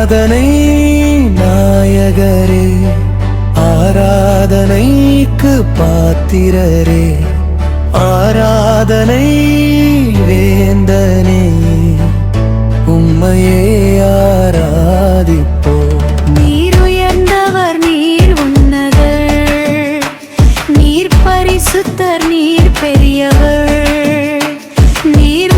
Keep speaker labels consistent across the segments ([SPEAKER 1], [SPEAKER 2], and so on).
[SPEAKER 1] ஆராதனை நாயகரே ஆராதனைக்கு பாத்திரரே ஆராதனை வேந்தனே உம்மையே ஆராதிப்போ
[SPEAKER 2] நீர் உயர்ந்தவர் நீர் உன்னதர். நீர் பரிசுத்தர் நீர் பெரியவர். நீர்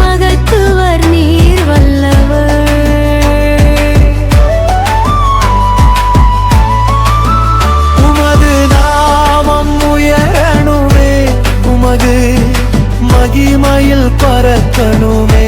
[SPEAKER 1] வாயில் பறக்கணுமே.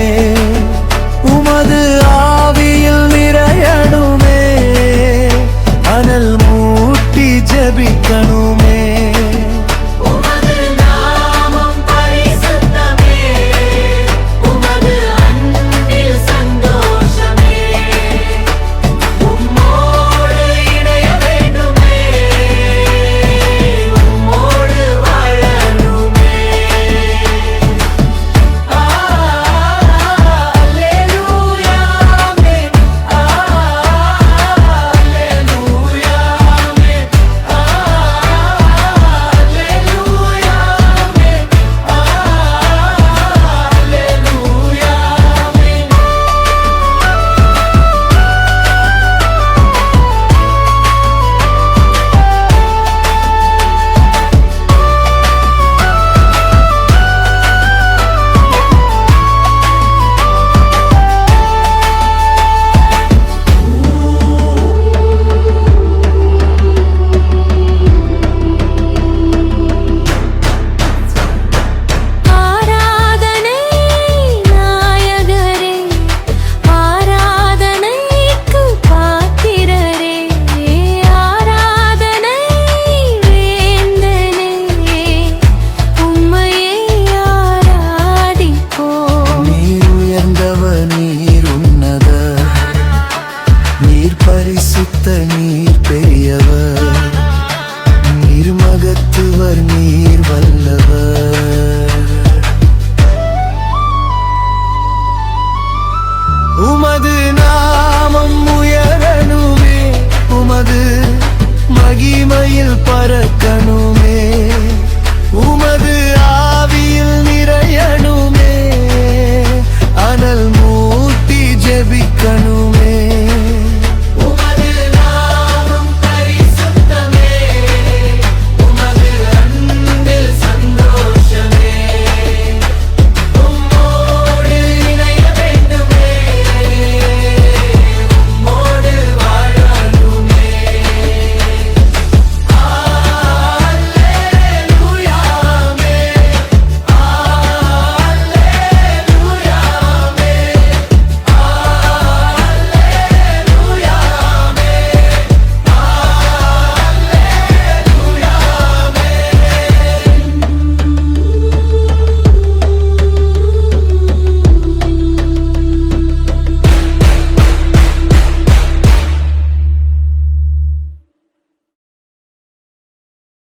[SPEAKER 1] நீர் பெய்